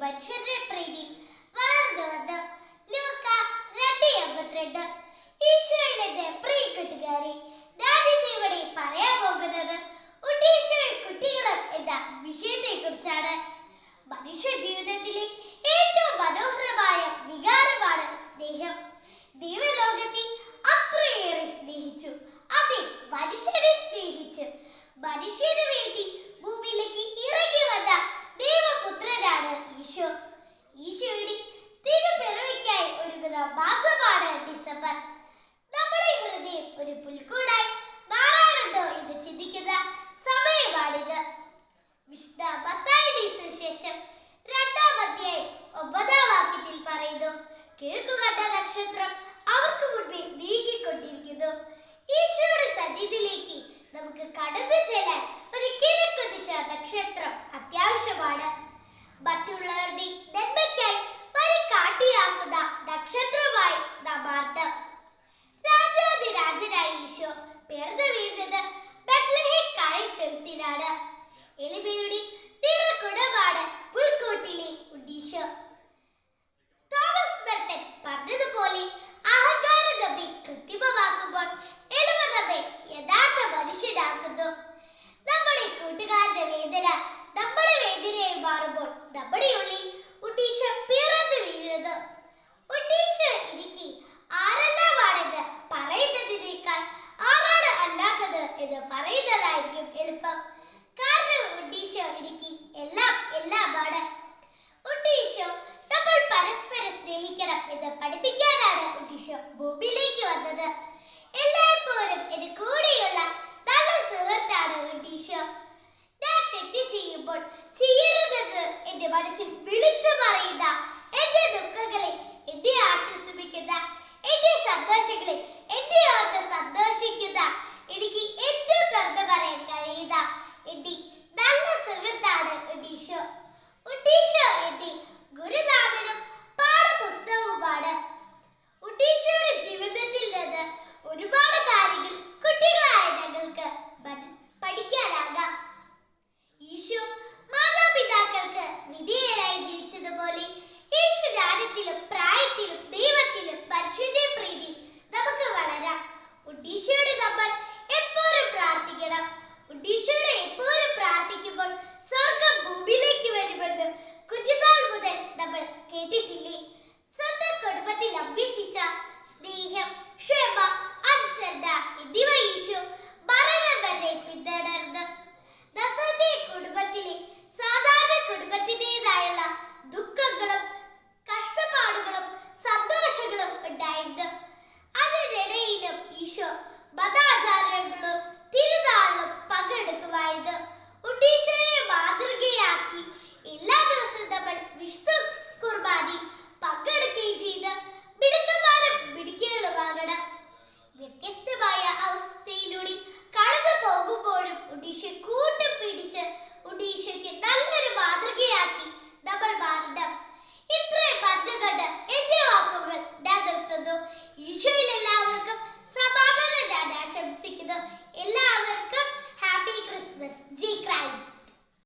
മനുഷ്യരുടെ പ്രീതിയിൽ വളർന്നു വന്നു ലൂക്ക രണ്ട് എൺപത്തിരണ്ട് ഈശോയിലെ പ്രിയ കൂട്ടുകാരി ഇവിടെ പറയാൻ പോകുന്നത് ഉണ്ണീശോയും എന്ന വിഷയത്തെ കുറിച്ചാണ് മനുഷ്യ ജീവിതത്തിലെ ഏറ്റവും മനോഹരമായ വികാരമാണ് സ്നേഹം. ദൈവലോകത്തെ അത്രയേറെ സ്നേഹിച്ചു. അതിൽ മനുഷ്യനെ സ്നേഹിച്ചു മനുഷ്യന് വേണ്ടി ഭൂമിയിലേക്ക് ഇറങ്ങി വന്ന ദൈവപുത്രനാണ് ഈശോ ഈശോയുടെ തിരുപ്പിറവിക്കായി ഒരുങ്ങുന്ന മാസമാണ് ഡിസംബർ നമ്മുടെ ഹൃദയം ഒരു പുൽക്കൂടായി മാറാറുണ്ടോ എന്ന് ചിന്തിക്കുന്ന സമയമാണിത്. വിശുദ്ധ മത്തായിയുടെ ശേഷം രണ്ടാം അധ്യായം ഒമ്പതാം വാക്യത്തിൽ പറയുന്നു കിഴക്കു കണ്ട നക്ഷത്രം അവർക്ക് മുൻപിൽ നീങ്ങിക്കൊണ്ടിരിക്കുന്നു. ഈശോയുടെ സന്നിധിയിലേക്ക് നമുക്ക് കടന്നു ചെല്ലാൻ ഒരു കിഴക്കുതിച്ച നക്ഷത്രം അത്യാവശ്യമാണ്. രാജാതിരാജനായ ഈശോ പിറന്നു വീഴുന്നത് ബത്ലഹേം കായത്തെഴുത്തിലാണ് എളിമയുടെ നിറകുടമാണ് പുൽക്കൂട്ടിലെ ഉണ്ണീശോ തോമസ് ബർട്ടൻ പറഞ്ഞതുപോലെ അഹങ്കാരം നമ്മെ കൃത്രിമമാക്കുമ്പോൾ എളിമ നമ്മെ യഥാർത്ഥ മനുഷ്യനാക്കുന്നു. നമ്മുടെ കൂട്ടുകാരുടെ വേദന നമ്മുടെ വേദനയായി മാറുമ്പോൾ നമ്മുടെ ഉള്ളിൽ ഉണ്ണീശോ ഭൂമിയിലേക്ക് വന്നത്. എല്ലായ്പ്പോഴും എന്റെ കൂടെയുള്ള ഒഡീഷയുടെ എപ്പോഴും പ്രാർത്ഥിക്കുമ്പോൾ സ്വർഗം ഭൂമിയിലേക്ക് വരുമെന്ന് കുഞ്ഞുനാൾ മുതൽ നമ്മൾ കേട്ടിട്ടില്ലേ? സ്വന്തം കുടുംബത്തിൽ അഭ്യസിച്ച സ്നേഹം ക്ഷമ അനുസരണ എന്നിവ ഈശോ മരണം വരെ പിന്തുടർന്ന്. നസറുടെ കുടുംബത്തിലെ സാധാരണ കുടുംബത്തിന്റെതായുള്ള ദുഃഖങ്ങളും കഷ്ടപ്പാടുകളും സന്തോഷങ്ങളും ഉണ്ടായിരുന്നു. അതിനിടയിലും അടുക്കുമായിരുന്നു ഒഡീഷയെ മാതൃകയാക്കി. എല്ലാ ദിവസവും